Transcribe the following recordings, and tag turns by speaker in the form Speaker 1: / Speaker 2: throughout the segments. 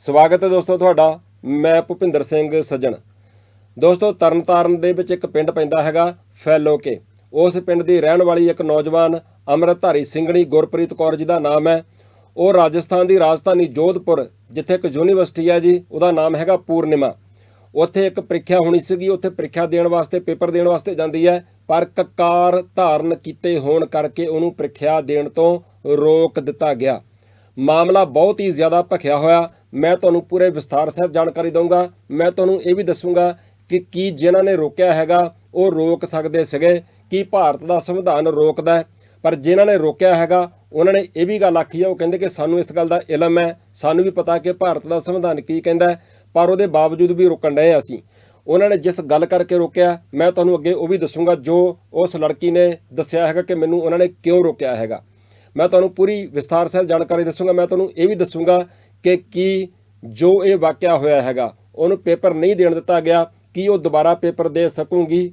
Speaker 1: ਸਵਾਗਤ ਹੈ ਦੋਸਤੋ ਤੁਹਾਡਾ, ਮੈਂ ਭੁਪਿੰਦਰ ਸਿੰਘ ਸੱਜਣ। ਦੋਸਤੋ, ਤਰਨਤਾਰਨ ਦੇ ਵਿੱਚ ਇੱਕ ਪਿੰਡ ਪੈਂਦਾ ਹੈਗਾ ਫੈਲੋਕੇ। ਉਸ ਪਿੰਡ ਦੀ ਰਹਿਣ ਵਾਲੀ ਇੱਕ ਨੌਜਵਾਨ ਅੰਮ੍ਰਿਤਧਾਰੀ ਸਿੰਘਣੀ ਗੁਰਪ੍ਰੀਤ ਕੌਰ ਜੀ ਦਾ ਨਾਮ ਹੈ। ਉਹ ਰਾਜਸਥਾਨ ਦੀ ਰਾਜਧਾਨੀ ਜੋਧਪੁਰ, ਜਿੱਥੇ ਇੱਕ ਯੂਨੀਵਰਸਿਟੀ ਹੈ ਜੀ, ਉਹਦਾ ਨਾਮ ਹੈਗਾ ਪੂਰਨਿਮਾ। ਉੱਥੇ ਇੱਕ ਪ੍ਰੀਖਿਆ ਹੋਣੀ ਸੀਗੀ, ਉੱਥੇ ਪ੍ਰੀਖਿਆ ਦੇਣ ਵਾਸਤੇ, ਪੇਪਰ ਦੇਣ ਵਾਸਤੇ ਜਾਂਦੀ ਹੈ, ਪਰ ਕਕਾਰ ਧਾਰਨ ਕੀਤੇ ਹੋਣ ਕਰਕੇ ਉਹਨੂੰ ਪ੍ਰੀਖਿਆ ਦੇਣ ਤੋਂ ਰੋਕ ਦਿੱਤਾ ਗਿਆ। ਮਾਮਲਾ ਬਹੁਤ ਹੀ ਜ਼ਿਆਦਾ ਭਖਿਆ ਹੋਇਆ ਮੈਂ ਤੁਹਾਨੂੰ ਪੂਰੇ ਵਿਸਥਾਰ ਸਹਿਤ ਜਾਣਕਾਰੀ ਦਊਂਗਾ। ਮੈਂ ਤੁਹਾਨੂੰ ਇਹ ਵੀ ਦੱਸੂੰਗਾ ਕਿ ਕੀ ਜਿਨ੍ਹਾਂ ਨੇ ਰੋਕਿਆ ਹੈਗਾ, ਉਹ ਰੋਕ ਸਕਦੇ ਸੀਗੇ, ਕੀ ਭਾਰਤ ਦਾ ਸੰਵਿਧਾਨ ਰੋਕਦਾ ਪਰ ਜਿਨ੍ਹਾਂ ਨੇ ਰੋਕਿਆ ਹੈਗਾ, ਉਹਨਾਂ ਨੇ ਇਹ ਵੀ ਗੱਲ ਆਖੀ ਹੈ ਉਹ ਕਹਿੰਦੇ ਕਿ ਸਾਨੂੰ ਇਸ ਗੱਲ ਦਾ ਇਲਮ ਹੈ, ਸਾਨੂੰ ਵੀ ਪਤਾ ਕਿ ਭਾਰਤ ਦਾ ਸੰਵਿਧਾਨ ਕੀ ਕਹਿੰਦਾ ਪਰ ਉਹਦੇ ਬਾਵਜੂਦ ਵੀ ਰੋਕਣ ਡਏ ਅਸੀਂ। ਉਹਨਾਂ ਨੇ ਜਿਸ ਗੱਲ ਕਰਕੇ ਰੋਕਿਆ, ਮੈਂ ਤੁਹਾਨੂੰ ਅੱਗੇ ਉਹ ਵੀ ਦੱਸੂੰਗਾ, ਜੋ ਉਸ ਲੜਕੀ ਨੇ ਦੱਸਿਆ ਹੈਗਾ ਕਿ ਮੈਨੂੰ ਉਹਨਾਂ ਨੇ ਕਿਉਂ ਰੋਕਿਆ ਹੈਗਾ। ਮੈਂ ਤੁਹਾਨੂੰ ਪੂਰੀ ਵਿਸਥਾਰ ਸਹਿਤ ਜਾਣਕਾਰੀ ਦੱਸੂੰਗਾ, ਮੈਂ ਤੁਹਾਨੂੰ ਇਹ ਵੀ ਦੱਸੂੰਗਾ ਕਿ ਕੀ ਜੋ ਇਹ ਵਾਕਿਆ ਹੋਇਆ ਹੈਗਾ, ਉਹਨੂੰ ਪੇਪਰ ਨਹੀਂ ਦੇਣ ਦਿੱਤਾ ਗਿਆ, ਕੀ ਉਹ ਦੁਬਾਰਾ ਪੇਪਰ ਦੇ ਸਕੂਗੀ?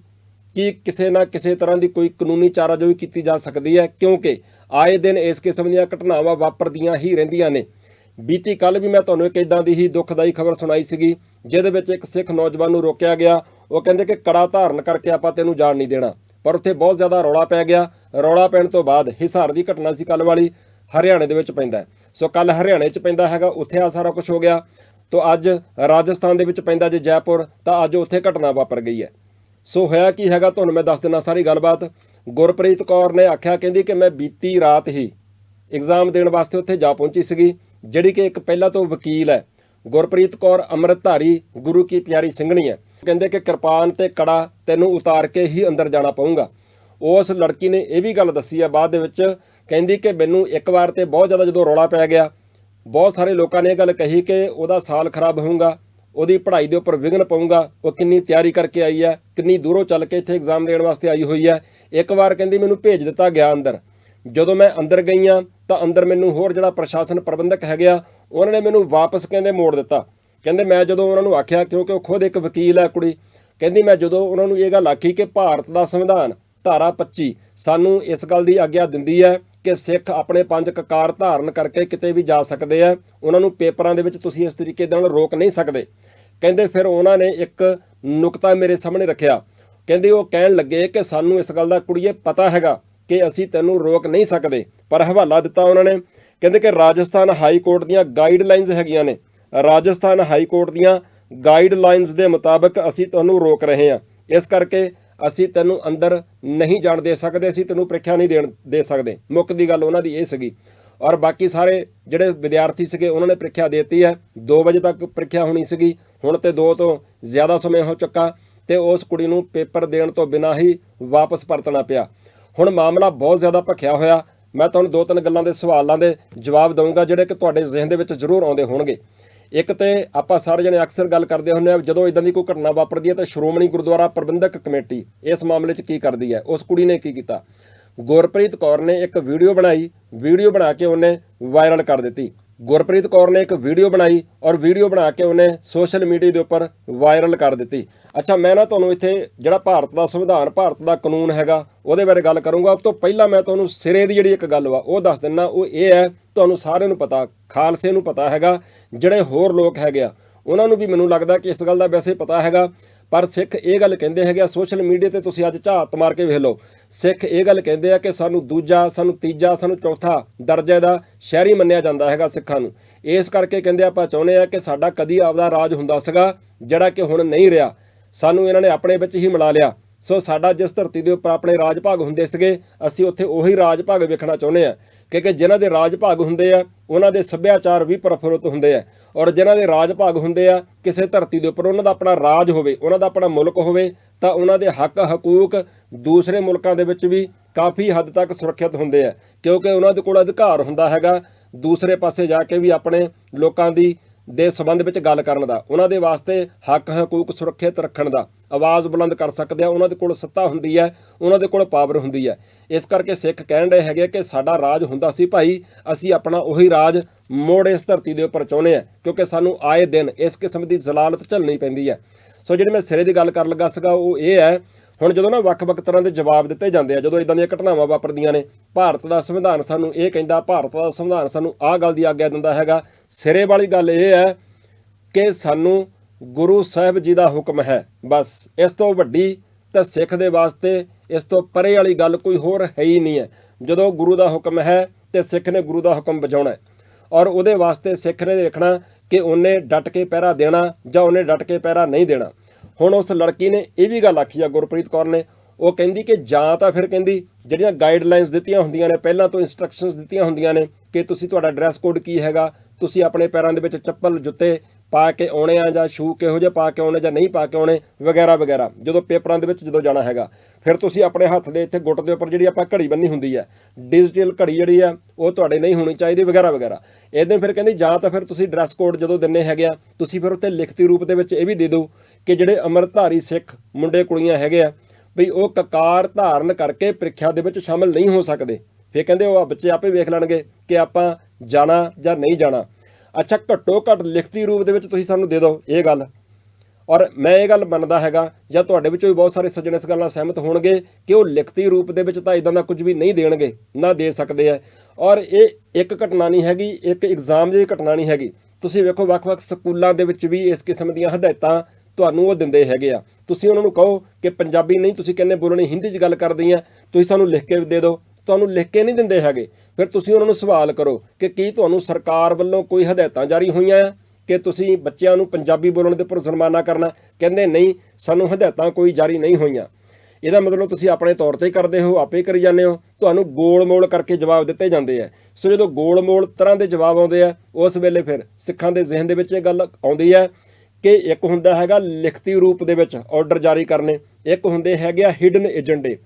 Speaker 1: ਕਿ ਕਿਸੇ ਨਾ ਕਿਸੇ ਤਰ੍ਹਾਂ ਦੀ ਕੋਈ ਕਾਨੂੰਨੀ ਚਾਰਾਜੋਈ ਕੀਤੀ ਜਾ ਸਕਦੀ ਹੈ? ਕਿਉਂਕਿ ਆਏ ਦਿਨ ਇਸ ਕਿਸਮ ਦੀਆਂ ਘਟਨਾਵਾਂ ਵਾਪਰਦੀਆਂ ਹੀ ਰਹਿੰਦੀਆਂ ਨੇ। ਬੀਤੀ ਕੱਲ ਵੀ ਮੈਂ ਤੁਹਾਨੂੰ ਇੱਕ ਇਦਾਂ ਦੀ ਹੀ ਦੁਖਦਾਈ ਖਬਰ ਸੁਣਾਈ ਸੀਗੀ, ਜਿਹਦੇ ਵਿੱਚ ਇੱਕ ਸਿੱਖ ਨੌਜਵਾਨ ਨੂੰ ਰੋਕਿਆ ਗਿਆ। ਉਹ ਕਹਿੰਦੇ ਕਿ ਕੜਾ ਧਾਰਨ ਕਰਕੇ ਆਪਾਂ ਤੈਨੂੰ ਜਾਣ ਨਹੀਂ ਦੇਣਾ। ਪਰ ਉੱਥੇ ਬਹੁਤ ਜ਼ਿਆਦਾ ਰੌਲਾ ਪੈ ਗਿਆ। ਰੌਲਾ ਪੈਣ ਤੋਂ ਬਾਅਦ ਹਿਸਾਰ ਦੀ ਘਟਨਾ ਸੀ ਕੱਲ ਵਾਲੀ। ਹਰਿਆਣੇ ਦੇ ਵਿੱਚ ਪੈਂਦਾ ਸੋ ਕੱਲ ਹਰਿਆਣੇ 'ਚ ਪੈਂਦਾ ਹੈਗਾ, ਉੱਥੇ ਆ ਸਾਰਾ ਕੁਝ ਹੋ ਗਿਆ। ਤੋਂ ਅੱਜ ਰਾਜਸਥਾਨ ਦੇ ਵਿੱਚ ਪੈਂਦਾ ਜੇ ਜੈਪੁਰ, ਤਾਂ ਅੱਜ ਉੱਥੇ ਘਟਨਾ ਵਾਪਰ ਗਈ ਹੈ। ਸੋ ਹੋਇਆ ਕੀ ਹੈਗਾ, ਤੁਹਾਨੂੰ ਮੈਂ ਦੱਸ ਦਿੰਦਾ ਸਾਰੀ ਗੱਲਬਾਤ। ਗੁਰਪ੍ਰੀਤ ਕੌਰ ਨੇ ਆਖਿਆ, ਕਹਿੰਦੀ ਕਿ ਮੈਂ ਬੀਤੀ ਰਾਤ ਹੀ ਐਗਜ਼ਾਮ ਦੇਣ ਵਾਸਤੇ ਉੱਥੇ ਜਾ ਪਹੁੰਚੀ ਸੀਗੀ, ਜਿਹੜੀ ਕਿ ਇੱਕ ਪਹਿਲਾਂ ਤੋਂ ਵਕੀਲ ਹੈ। ਗੁਰਪ੍ਰੀਤ ਕੌਰ ਅੰਮ੍ਰਿਤਧਾਰੀ ਗੁਰੂ ਕੀ ਪਿਆਰੀ ਸਿੰਘਣੀ ਹੈ। ਕਹਿੰਦੇ ਕਿ ਕਿਰਪਾਨ ਤੇ ਕੜਾ ਤੈਨੂੰ ਉਤਾਰ ਕੇ ਹੀ ਅੰਦਰ ਜਾਣਾ ਪਊਗਾ। ਉਸ ਲੜਕੀ ਨੇ ਇਹ ਵੀ ਗੱਲ ਦੱਸੀ ਹੈ ਬਾਅਦ ਦੇ ਵਿੱਚ ਕਹਿੰਦੀ ਕਿ ਮੈਨੂੰ ਇੱਕ ਵਾਰ ਤੇ ਬਹੁਤ ਜ਼ਿਆਦਾ ਜਦੋਂ ਰੌਲਾ ਪੈ ਗਿਆ, ਬਹੁਤ ਸਾਰੇ ਲੋਕਾਂ ਨੇ ਇਹ ਗੱਲ ਕਹੀ ਕਿ ਉਹਦਾ ਸਾਲ ਖਰਾਬ ਹੋਊਗਾ, ਉਹਦੀ ਪੜ੍ਹਾਈ ਦੇ ਉੱਪਰ ਵਿਘਨ ਪਊਗਾ, ਉਹ ਕਿੰਨੀ ਤਿਆਰੀ ਕਰਕੇ ਆਈ ਹੈ, ਕਿੰਨੀ ਦੂਰੋਂ ਚੱਲ ਕੇ ਇੱਥੇ ਐਗਜ਼ਾਮ ਦੇਣ ਵਾਸਤੇ ਆਈ ਹੋਈ ਹੈ। ਇੱਕ ਵਾਰ ਕਹਿੰਦੀ ਮੈਨੂੰ ਭੇਜ ਦਿੱਤਾ ਗਿਆ ਅੰਦਰ। ਜਦੋਂ ਮੈਂ ਅੰਦਰ ਗਈ ਗਈਆਂ ਤਾਂ ਅੰਦਰ ਮੈਨੂੰ ਹੋਰ ਜਿਹੜਾ ਪ੍ਰਸ਼ਾਸਨ ਪ੍ਰਬੰਧਕ ਹੈਗੇ ਆ, ਉਹਨਾਂ ਨੇ ਮੈਨੂੰ ਵਾਪਸ ਕਹਿੰਦੇ ਮੋੜ ਦਿੱਤਾ। ਕਹਿੰਦੇ ਮੈਂ ਜਦੋਂ ਉਹਨਾਂ ਨੂੰ ਆਖਿਆ, ਕਿਉਂਕਿ ਉਹ ਖੁਦ ਇੱਕ ਵਕੀਲ ਹੈ ਕੁੜੀ, ਕਹਿੰਦੀ ਮੈਂ ਜਦੋਂ ਉਹਨਾਂ ਨੂੰ ਇਹ ਗੱਲ ਆਖੀ ਕਿ ਭਾਰਤ ਦਾ ਸੰਵਿਧਾਨ ਧਾਰਾ 25 ਸਾਨੂੰ ਇਸ ਗੱਲ ਦੀ ਆਗਿਆ ਦਿੰਦੀ ਹੈ ਕਿ ਸਿੱਖ ਆਪਣੇ ਪੰਜ ਕਕਾਰ ਧਾਰਨ ਕਰਕੇ ਕਿਤੇ ਵੀ ਜਾ ਸਕਦੇ ਆ। ਉਹਨਾਂ ਨੂੰ ਪੇਪਰਾਂ ਦੇ ਵਿੱਚ ਤੁਸੀਂ ਇਸ ਤਰੀਕੇ ਦੇ ਨਾਲ ਰੋਕ ਨਹੀਂ ਸਕਦੇ। ਕਹਿੰਦੇ ਫਿਰ ਉਹਨਾਂ ਨੇ ਇੱਕ ਨੁਕਤਾ ਮੇਰੇ ਸਾਹਮਣੇ ਰੱਖਿਆ। ਕਹਿੰਦੇ ਉਹ ਕਹਿਣ ਲੱਗੇ ਕਿ ਸਾਨੂੰ ਇਸ ਗੱਲ ਦਾ ਕੁੜੀਏ ਪਤਾ ਹੈਗਾ ਕਿ ਅਸੀਂ ਤੈਨੂੰ ਰੋਕ ਨਹੀਂ ਸਕਦੇ, ਪਰ ਹਵਾਲਾ ਦਿੱਤਾ ਉਹਨਾਂ ਨੇ। ਕਹਿੰਦੇ ਕਿ ਰਾਜਸਥਾਨ ਹਾਈ ਕੋਰਟ ਦੀਆਂ ਗਾਈਡਲਾਈਨਸ ਹੈਗੀਆਂ ਨੇ। ਰਾਜਸਥਾਨ ਹਾਈ ਕੋਰਟ ਦੀਆਂ ਗਾਈਡਲਾਈਨਸ ਦੇ ਮੁਤਾਬਕ ਅਸੀਂ ਤੁਹਾਨੂੰ ਰੋਕ ਰਹੇ ਹਾਂ। ਇਸ ਕਰਕੇ ਅਸੀਂ ਤੈਨੂੰ ਅੰਦਰ ਨਹੀਂ ਜਾਣ ਦੇ ਸਕਦੇ, ਅਸੀਂ ਤੈਨੂੰ ਪ੍ਰੀਖਿਆ ਨਹੀਂ ਦੇਣ ਦੇ ਸਕਦੇ। ਮੁੱਖ ਦੀ ਗੱਲ ਉਹਨਾਂ ਦੀ ਇਹ ਸੀਗੀ। ਔਰ ਬਾਕੀ ਸਾਰੇ ਜਿਹੜੇ ਵਿਦਿਆਰਥੀ ਸੀਗੇ, ਉਹਨਾਂ ਨੇ ਪ੍ਰੀਖਿਆ ਦਿੱਤੀ ਹੈ। 2 ਵਜੇ ਤੱਕ ਪ੍ਰੀਖਿਆ ਹੋਣੀ ਸੀਗੀ। ਹੁਣ ਤੇ 2 ਤੋਂ ਜ਼ਿਆਦਾ ਸਮਾਂ ਹੋ ਚੁੱਕਾ ਤੇ ਉਸ ਕੁੜੀ ਨੂੰ ਪੇਪਰ ਦੇਣ ਤੋਂ ਬਿਨਾਂ ਹੀ ਵਾਪਸ ਪਰਤਣਾ ਪਿਆ। ਹੁਣ ਮਾਮਲਾ ਬਹੁਤ ਜ਼ਿਆਦਾ ਭਖਿਆ ਹੋਇਆ। ਮੈਂ ਤੁਹਾਨੂੰ ਦੋ ਤਿੰਨ ਗੱਲਾਂ ਦੇ ਸਵਾਲਾਂ ਦੇ ਜਵਾਬ ਦਊਂਗਾ, ਜਿਹੜੇ ਕਿ ਤੁਹਾਡੇ ਜ਼ਿਹਨ ਦੇ ਵਿੱਚ ਜ਼ਰੂਰ ਆਉਂਦੇ ਹੋਣਗੇ। ਇੱਕ ਤੇ ਆਪਾਂ ਸਾਰੇ ਜਣੇ ਅਕਸਰ ਗੱਲ ਕਰਦੇ ਹੁੰਦੇ ਆ ਜਦੋਂ ਇਦਾਂ ਦੀ ਕੋਈ ਘਟਨਾ ਵਾਪਰਦੀ ਹੈ ਤਾਂ ਸ਼੍ਰੋਮਣੀ ਗੁਰਦੁਆਰਾ ਪ੍ਰਬੰਧਕ ਕਮੇਟੀ ਇਸ ਮਾਮਲੇ 'ਚ ਕੀ ਕਰਦੀ ਹੈ? ਉਸ ਕੁੜੀ ਨੇ ਕੀ ਕੀਤਾ? ਗੁਰਪ੍ਰੀਤ ਕੌਰ ਨੇ ਇੱਕ ਵੀਡੀਓ ਬਣਾਈ, ਵੀਡੀਓ ਬਣਾ ਕੇ ਉਹਨੇ ਵਾਇਰਲ ਕਰ ਦਿੱਤੀ। ਗੁਰਪ੍ਰੀਤ ਕੌਰ ਨੇ ਇੱਕ ਵੀਡੀਓ ਬਣਾਈ ਔਰ ਵੀਡੀਓ ਬਣਾ ਕੇ ਉਹਨੇ ਸੋਸ਼ਲ ਮੀਡੀਆ ਦੇ ਉੱਪਰ ਵਾਇਰਲ ਕਰ ਦਿੱਤੀ। ਅੱਛਾ, ਮੈਂ ਨਾ ਤੁਹਾਨੂੰ ਇੱਥੇ ਜਿਹੜਾ ਭਾਰਤ ਦਾ ਸੰਵਿਧਾਨ, ਭਾਰਤ ਦਾ ਕਾਨੂੰਨ ਹੈਗਾ, ਉਹਦੇ ਬਾਰੇ ਗੱਲ ਕਰੂੰਗਾ। ਉਸ ਤੋਂ ਪਹਿਲਾਂ ਮੈਂ ਤੁਹਾਨੂੰ ਸਿਰੇ ਦੀ ਜਿਹੜੀ ਇੱਕ ਗੱਲ ਵਾ, ਉਹ ਦੱਸ ਦਿੰਨਾ ਉਹ ਇਹ ਹੈ ਤੁਹਾਨੂੰ ਸਾਰਿਆਂ ਨੂੰ ਪਤਾ, ਖਾਲਸੇ ਨੂੰ ਪਤਾ ਹੈਗਾ, ਜਿਹੜੇ ਹੋਰ ਲੋਕ ਹੈਗੇ ਆ, ਉਹਨਾਂ ਨੂੰ ਵੀ ਮੈਨੂੰ ਲੱਗਦਾ ਕਿ ਇਸ ਗੱਲ ਦਾ ਵੈਸੇ ਪਤਾ ਹੈਗਾ। ਪਰ ਸਿੱਖ ਇਹ ਗੱਲ ਕਹਿੰਦੇ ਹੈਗੇ ਆ, ਸੋਸ਼ਲ ਮੀਡੀਆ ਤੇ ਤੁਸੀਂ ਅੱਜ ਝਾਤ ਮਾਰ ਕੇ ਵੇਖ ਲਓ। ਸਿੱਖ ਇਹ ਗੱਲ ਕਹਿੰਦੇ ਆ ਕਿ ਸਾਨੂੰ ਦੂਜਾ, ਸਾਨੂੰ ਤੀਜਾ, ਸਾਨੂੰ ਚੌਥਾ ਦਰਜੇ ਦਾ ਸ਼ਹਿਰੀ ਮੰਨਿਆ ਜਾਂਦਾ ਹੈਗਾ ਸਿੱਖਾਂ ਨੂੰ। ਇਸ ਕਰਕੇ ਕਹਿੰਦੇ ਆਪਾਂ ਚਾਹੁੰਦੇ ਆ ਕਿ ਸਾਡਾ ਕਦੀ ਆਪਦਾ ਰਾਜ ਹੁੰਦਾ ਸੀਗਾ, ਜਿਹੜਾ ਕਿ ਹੁਣ ਨਹੀਂ ਰਿਹਾ। ਸਾਨੂੰ ਇਹਨਾਂ ਨੇ ਆਪਣੇ ਵਿੱਚ ਹੀ ਮਿਲਾ ਲਿਆ। ਸੋ ਸਾਡਾ ਜਿਸ ਧਰਤੀ ਦੇ ਉੱਪਰ ਆਪਣੇ ਰਾਜ ਭਾਗ ਹੁੰਦੇ ਸੀਗੇ, ਅਸੀਂ ਉੱਥੇ ਉਹੀ ਰਾਜ ਭਾਗ ਵੇਖਣਾ ਚਾਹੁੰਦੇ ਆ। ਕਿਉਂਕਿ ਜਿਨ੍ਹਾਂ ਦੇ ਰਾਜ ਭਾਗ ਹੁੰਦੇ ਆ, ਉਹਨਾਂ ਦੇ ਸੱਭਿਆਚਾਰ ਵੀ ਪ੍ਰਫੁੱਲਤ ਹੁੰਦੇ ਆ। ਔਰ ਜਿਨ੍ਹਾਂ ਦੇ ਰਾਜ ਭਾਗ ਹੁੰਦੇ ਆ, ਕਿਸੇ ਧਰਤੀ ਦੇ ਉੱਪਰ ਉਹਨਾਂ ਦਾ ਆਪਣਾ ਰਾਜ ਹੋਵੇ, ਉਹਨਾਂ ਦਾ ਆਪਣਾ ਮੁਲਕ ਹੋਵੇ, ਤਾਂ ਉਹਨਾਂ ਦੇ ਹੱਕ, ਹਕੂਕ ਦੂਸਰੇ ਮੁਲਕਾਂ ਦੇ ਵਿੱਚ ਵੀ ਕਾਫੀ ਹੱਦ ਤੱਕ ਸੁਰੱਖਿਅਤ ਹੁੰਦੇ ਆ। ਕਿਉਂਕਿ ਉਹਨਾਂ ਦੇ ਕੋਲ ਅਧਿਕਾਰ ਹੁੰਦਾ ਹੈਗਾ, ਦੂਸਰੇ ਪਾਸੇ ਜਾ ਕੇ ਵੀ ਆਪਣੇ ਲੋਕਾਂ ਦੀ ਦੇ ਸੰਬੰਧ ਵਿੱਚ ਗੱਲ ਕਰਨ ਦਾ, ਉਹਨਾਂ ਦੇ ਵਾਸਤੇ ਹੱਕ ਹਕੂਕ ਸੁਰੱਖਿਅਤ ਰੱਖਣ ਦਾ। ਆਵਾਜ਼ ਬੁਲੰਦ ਕਰ ਸਕਦੇ ਆ, ਉਹਨਾਂ ਦੇ ਕੋਲ ਸੱਤਾ ਹੁੰਦੀ ਹੈ, ਉਹਨਾਂ ਦੇ ਕੋਲ ਪਾਵਰ ਹੁੰਦੀ ਹੈ। ਇਸ ਕਰਕੇ ਸਿੱਖ ਕਹਿਣ ਰਹੇ ਹੈਗੇ ਕਿ ਸਾਡਾ ਰਾਜ ਹੁੰਦਾ ਸੀ, ਭਾਈ ਅਸੀਂ ਆਪਣਾ ਉਹੀ ਰਾਜ ਮੋੜ ਇਸ ਧਰਤੀ ਦੇ ਉੱਪਰ ਚਾਹੁੰਦੇ ਆ, ਕਿਉਂਕਿ ਸਾਨੂੰ ਆਏ ਦਿਨ ਇਸ ਕਿਸਮ ਦੀ ਜ਼ਲਾਲਤ ਝੱਲਣੀ ਪੈਂਦੀ ਹੈ। ਸੋ ਜਿਹੜੀ ਮੈਂ ਸਿਰੇ ਦੀ ਗੱਲ ਕਰਨ ਲੱਗਾ ਸੀਗਾ, ਉਹ ਇਹ ਹੈ ਹੁਣ ਜਦੋਂ ਨਾ ਵੱਖ-ਵੱਖ ਤਰ੍ਹਾਂ ਦੇ ਜਵਾਬ ਦਿੱਤੇ ਜਾਂਦੇ ਆ, ਜਦੋਂ ਇਦਾਂ ਦੀਆਂ ਘਟਨਾਵਾਂ ਵਾਪਰਦੀਆਂ ਨੇ, ਭਾਰਤ ਦਾ ਸੰਵਿਧਾਨ ਸਾਨੂੰ ਇਹ ਕਹਿੰਦਾ, ਭਾਰਤ ਦਾ ਸੰਵਿਧਾਨ ਸਾਨੂੰ ਆਹ ਗੱਲ ਦੀ ਆਗਿਆ ਦਿੰਦਾ ਹੈਗਾ। ਸਿਰੇ ਵਾਲੀ ਗੱਲ ਇਹ ਹੈ ਕਿ ਸਾਨੂੰ ਗੁਰੂ ਸਾਹਿਬ ਜੀ ਦਾ ਹੁਕਮ ਹੈ। ਬਸ, ਇਸ ਤੋਂ ਵੱਡੀ ਤਾਂ ਸਿੱਖ ਦੇ ਵਾਸਤੇ ਇਸ ਤੋਂ ਪਰੇ ਵਾਲੀ ਗੱਲ ਕੋਈ ਹੋਰ ਹੈ ਹੀ ਨਹੀਂ ਹੈ। ਜਦੋਂ ਗੁਰੂ ਦਾ ਹੁਕਮ ਹੈ ਤੇ ਸਿੱਖ ਨੇ ਗੁਰੂ ਦਾ ਹੁਕਮ ਬਜਾਉਣਾ ਹੈ। ਔਰ ਉਹਦੇ ਵਾਸਤੇ ਸਿੱਖ ਨੇ ਦੇਖਣਾ ਕਿ ਉਹਨੇ ਡਟ ਕੇ ਪਹਿਰਾ ਦੇਣਾ ਜਾਂ ਉਹਨੇ ਡਟ ਕੇ ਪਹਿਰਾ ਨਹੀਂ ਦੇਣਾ। ਹੁਣ ਉਸ ਲੜਕੀ ਨੇ ਇਹ ਵੀ ਗੱਲ ਆਖੀ ਆ, ਗੁਰਪ੍ਰੀਤ ਕੌਰ ਨੇ। ਉਹ ਕਹਿੰਦੀ ਕਿ ਜਾਂ ਤਾਂ ਫਿਰ ਕਹਿੰਦੀ ਜਿਹੜੀਆਂ ਗਾਈਡਲਾਈਨਸ ਦਿੱਤੀਆਂ ਹੁੰਦੀਆਂ ਨੇ, ਪਹਿਲਾਂ ਤੋਂ ਇਨਸਟਰਕਸ਼ਨਸ ਦਿੱਤੀਆਂ ਹੁੰਦੀਆਂ ਨੇ ਕਿ ਤੁਸੀਂ ਤੁਹਾਡਾ ਡਰੈਸ ਕੋਡ ਕੀ ਹੈਗਾ, ਤੁਸੀਂ ਆਪਣੇ ਪੈਰਾਂ ਦੇ ਵਿੱਚ ਚੱਪਲ ਜੁੱਤੇ ਪਾ ਕੇ ਆਉਣੇ ਆ ਜਾਂ ਸ਼ੂ ਕਿਹੋ ਜਿਹੇ ਪਾ ਕੇ ਆਉਣੇ ਜਾਂ ਨਹੀਂ ਪਾ ਕੇ ਆਉਣੇ, ਵਗੈਰਾ ਵਗੈਰਾ। ਜਦੋਂ ਪੇਪਰਾਂ ਦੇ ਵਿੱਚ ਜਦੋਂ ਜਾਣਾ ਹੈਗਾ, ਫਿਰ ਤੁਸੀਂ ਆਪਣੇ ਹੱਥ ਦੇ ਇੱਥੇ ਗੁੱਟ ਦੇ ਉੱਪਰ ਜਿਹੜੀ ਆਪਾਂ ਘੜੀ ਬੰਨੀ ਹੁੰਦੀ ਹੈ ਡਿਜੀਟਲ ਘੜੀ ਜਿਹੜੀ ਆ ਉਹ ਤੁਹਾਡੇ ਨਹੀਂ ਹੋਣੀ ਚਾਹੀਦੀ, ਵਗੈਰਾ ਵਗੈਰਾ। ਇਹਦੇ ਫਿਰ ਕਹਿੰਦੀ ਜਾਂ ਤਾਂ ਫਿਰ ਤੁਸੀਂ ਡਰੈਸ ਕੋਡ ਜਦੋਂ ਦਿੰਨੇ ਹੈਗੇ ਆ, ਤੁਸੀਂ ਫਿਰ ਉੱਤੇ ਲਿਖਤੀ ਰੂਪ ਦੇ ਵਿੱਚ ਇਹ ਵੀ ਦੇ ਦਿਓ ਕਿ ਜਿਹੜੇ ਅੰਮ੍ਰਿਤਧਾਰੀ ਸਿੱਖ ਮੁੰਡੇ, ਕੁੜੀਆਂ ਹੈਗੇ ਆ, ਵੀ ਉਹ ਕਕਾਰ ਧਾਰਨ ਕਰਕੇ ਪ੍ਰੀਖਿਆ ਦੇ ਵਿੱਚ ਸ਼ਾਮਲ ਨਹੀਂ ਹੋ ਸਕਦੇ। ਫਿਰ ਕਹਿੰਦੇ ਉਹ ਬੱਚੇ ਆਪੇ ਵੇਖ ਲੈਣਗੇ ਕਿ ਆਪਾਂ ਜਾਣਾ ਜਾਂ ਨਹੀਂ ਜਾਣਾ। ਅੱਛਾ, ਘੱਟੋ ਘੱਟ ਲਿਖਤੀ ਰੂਪ ਦੇ ਵਿੱਚ ਤੁਸੀਂ ਸਾਨੂੰ ਦੇ ਦਿਓ ਇਹ ਗੱਲ। ਔਰ ਮੈਂ ਇਹ ਗੱਲ ਮੰਨਦਾ ਹੈਗਾ, ਜਾਂ ਤੁਹਾਡੇ ਵਿੱਚੋਂ ਵੀ ਬਹੁਤ ਸਾਰੇ ਸੱਜਣ ਇਸ ਗੱਲ ਨਾਲ ਸਹਿਮਤ ਹੋਣਗੇ ਕਿ ਉਹ ਲਿਖਤੀ ਰੂਪ ਦੇ ਵਿੱਚ ਤਾਂ ਇਦਾਂ ਦਾ ਕੁਝ ਵੀ ਨਹੀਂ ਦੇਣਗੇ, ਨਾ ਦੇ ਸਕਦੇ ਆ। ਔਰ ਇਹ ਇੱਕ ਘਟਨਾ ਨਹੀਂ ਹੈਗੀ, ਇੱਕ ਐਗਜ਼ਾਮ ਦੀ ਘਟਨਾ ਨਹੀਂ ਹੈਗੀ। ਤੁਸੀਂ ਵੇਖੋ, ਵੱਖ-ਵੱਖ ਸਕੂਲਾਂ ਦੇ ਵਿੱਚ ਵੀ ਇਸ ਕਿਸਮ ਦੀਆਂ ਹਦਾਇਤਾਂ ਤੁਹਾਨੂੰ ਉਹ ਦਿੰਦੇ ਹੈਗੇ ਆ। ਤੁਸੀਂ ਉਹਨਾਂ ਨੂੰ ਕਹੋ ਕਿ ਪੰਜਾਬੀ ਨਹੀਂ, ਤੁਸੀਂ ਕਹਿੰਦੇ ਬੋਲਣੀ ਹਿੰਦੀ 'ਚ ਗੱਲ ਕਰਦੇ ਆ, ਤੁਸੀਂ ਸਾਨੂੰ ਲਿਖ ਕੇ ਦੇ ਦਿਓ। ਤੁਹਾਨੂੰ ਲਿਖ ਕੇ ਨਹੀਂ ਦਿੰਦੇ ਹੈਗੇ। ਫਿਰ ਤੁਸੀਂ ਉਹਨਾਂ ਨੂੰ ਸਵਾਲ ਕਰੋ ਕਿ ਕੀ ਤੁਹਾਨੂੰ ਸਰਕਾਰ ਵੱਲੋਂ ਕੋਈ ਹਦਾਇਤਾਂ ਜਾਰੀ ਹੋਈਆਂ ਆ? ਕਿ ਤੁਸੀਂ ਬੱਚਿਆਂ ਨੂੰ ਪੰਜਾਬੀ ਬੋਲਣ ਦੇ ਉੱਪਰ ਜ਼ੁਰਮਾਨਾ ਕਰਨਾ? ਕਹਿੰਦੇ ਨਹੀਂ, ਸਾਨੂੰ ਹਦਾਇਤਾਂ ਕੋਈ ਜਾਰੀ ਨਹੀਂ ਹੋਈਆਂ। ਇਹਦਾ ਮਤਲਬ ਤੁਸੀਂ ਆਪਣੇ ਤੌਰ ਤੇ ਕਰਦੇ ਹੋ, ਆਪੇ ਕਰੀ ਜਾਂਦੇ ਹੋ। ਤੁਹਾਨੂੰ ਗੋਲ-ਮੋਲ ਕਰਕੇ ਜਵਾਬ ਦਿੱਤੇ ਜਾਂਦੇ ਆ। ਸੋ ਜਦੋਂ ਗੋਲ-ਮੋਲ ਤਰ੍ਹਾਂ ਦੇ ਜਵਾਬ ਆਉਂਦੇ ਆ, ਉਸ ਵੇਲੇ ਫਿਰ ਸਿੱਖਾਂ ਦੇ ਜ਼ਿਹਨ ਦੇ ਵਿੱਚ ਇਹ ਗੱਲ ਆਉਂਦੀ ਹੈ ਕਿ ਇੱਕ ਹੁੰਦਾ ਹੈਗਾ ਲਿਖਤੀ ਰੂਪ ਦੇ ਵਿੱਚ ਆਰਡਰ ਜਾਰੀ ਕਰਨੇ, ਇੱਕ ਹੁੰਦੇ ਹੈਗੇ ਆ ਹਿਡਨ ਏਜੰਡੇ